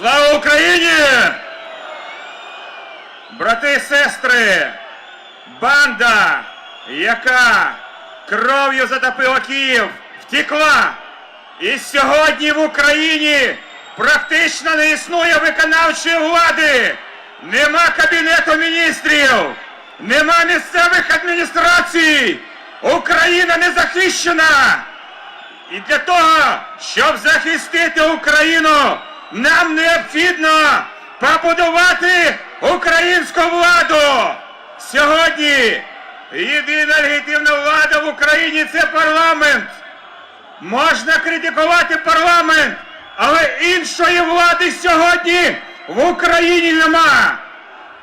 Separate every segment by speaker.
Speaker 1: Слава Україні! Брати і сестри, банда, яка кров'ю затопила Київ, втекла. І сьогодні в Україні практично не існує виконавчої влади. Нема кабінету міністрів, нема місцевих адміністрацій. Україна не захищена. І для того, щоб захистити Україну, нам необхідно побудувати українську владу. Сьогодні єдина легітимна влада в Україні це парламент. Можна критикувати парламент, але іншої влади сьогодні в Україні нема.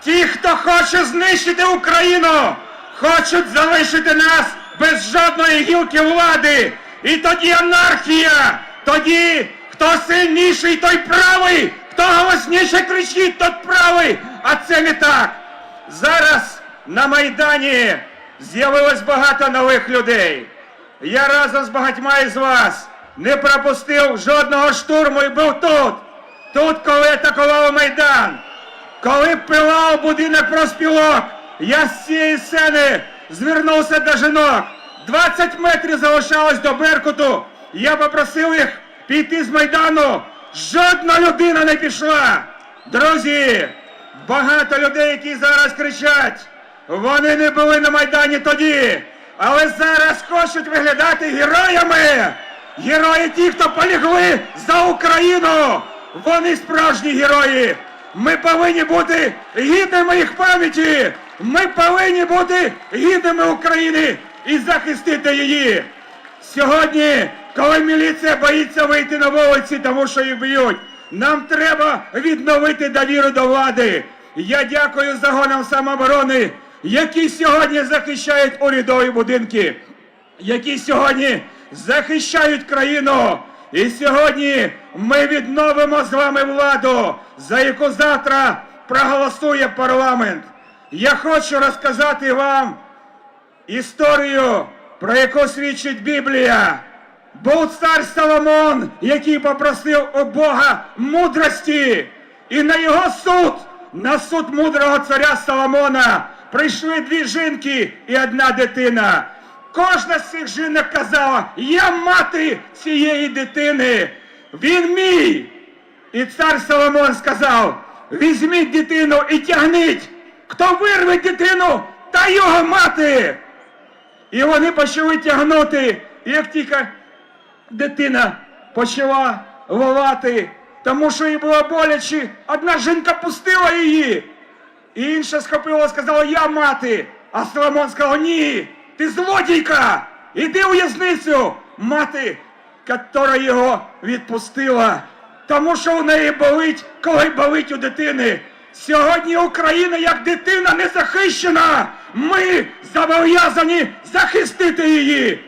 Speaker 1: Ті, хто хоче знищити Україну, хочуть залишити нас без жодної гілки влади. І тоді анархія. Тоді хто сильніший, той правий, хто голосніше кричить, той правий. А це не так. Зараз на Майдані з'явилось багато нових людей. Я разом з багатьма із вас не пропустив жодного штурму і був тут. Тут, коли атакував Майдан. Коли пилав будинок проспілок, я з цієї сцени звернувся до жінок. 20 метрів залишалось до Беркуту. Я попросив їх піти з Майдану. Жодна людина не пішла. Друзі, багато людей, які зараз кричать, вони не були на Майдані тоді, але зараз хочуть виглядати героями. Герої ті, хто полягли за Україну. Вони справжні герої. Ми повинні бути гідними їх пам'яті. Ми повинні бути гідними України і захистити її. Сьогодні, коли міліція боїться вийти на вулиці, тому що їх б'ють, нам треба відновити довіру до влади. Я дякую загонам самооборони, які сьогодні захищають урядові будинки, які сьогодні захищають країну. І сьогодні ми відновимо з вами владу, за яку завтра проголосує парламент. Я хочу розказати вам історію, про яку свідчить Біблія. Був цар Соломон, який попросив у Бога мудрості, і на його суд, на суд мудрого царя Соломона, прийшли дві жінки і одна дитина. Кожна з цих жінок казала, я мати цієї дитини, він мій. І цар Соломон сказав: візьміть дитину і тягніть. Хто вирве дитину, та його мати. І вони почали тягнути. Як тільки дитина почала волати, тому що їй було боляче, одна жінка пустила її. І інша схопила сказала, я мати. А Соломон сказав, ні, ти злодійка, іди у в'язницю. Мати, яка його відпустила, тому що у неї болить, коли болить у дитини. Сьогодні Україна як дитина не захищена. Ми зобов'язані захистити її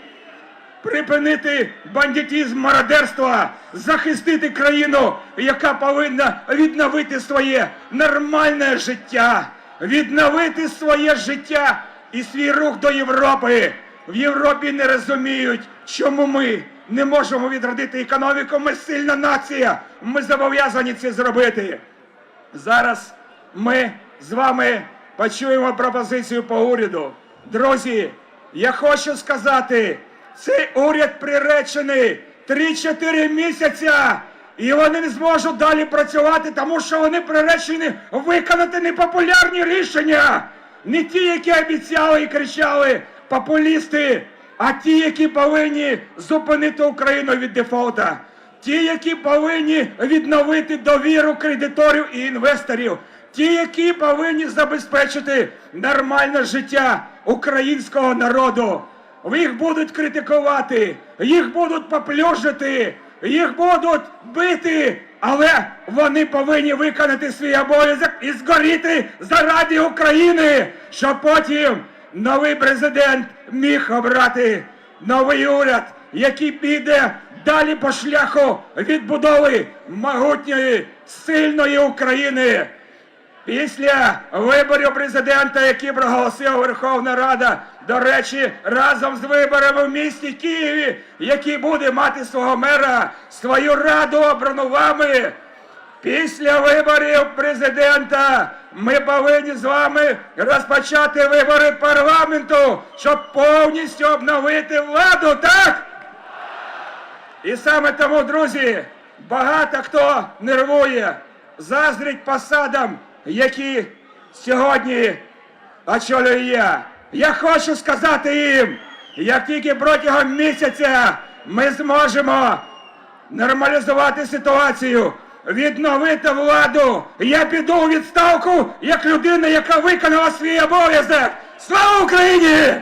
Speaker 1: припинити бандитізм мародерства, захистити країну, яка повинна відновити своє нормальне життя, відновити своє життя і свій рух до Європи. В Європі не розуміють, чому ми не можемо відродити економіку. Ми сильна нація. Ми зобов'язані це зробити. Зараз ми з вами почуємо пропозицію по уряду. Друзі, я хочу сказати, цей уряд приречений 3-4 місяця. І вони не зможуть далі працювати, тому що вони приречені виконати непопулярні рішення. Не ті, які обіцяли і кричали популісти, а ті, які повинні зупинити Україну від дефолта. Ті, які повинні відновити довіру кредиторів і інвесторів. Ті, які повинні забезпечити нормальне життя українського народу. Їх будуть критикувати, їх будуть поплюжити, їх будуть бити, але вони повинні виконати свій обов'язок і згоріти заради України, щоб потім новий президент міг обрати новий уряд, який піде далі по шляху відбудови могутньої, сильної України. Після виборів президента, які проголосила Верховна Рада, до речі, разом з виборами в місті Києві, який буде мати свого мера, свою раду обрану вами, Після виборів президента ми повинні з вами розпочати вибори парламенту, щоб повністю обновити владу, так? І саме тому, друзі, багато хто нервує, заздрить посадам, які сьогодні очолюю я. Я хочу сказати їм, як тільки протягом місяця ми зможемо нормалізувати ситуацію, відновити владу, я піду у відставку як людина, яка виконала свій обов'язок. Слава Україні!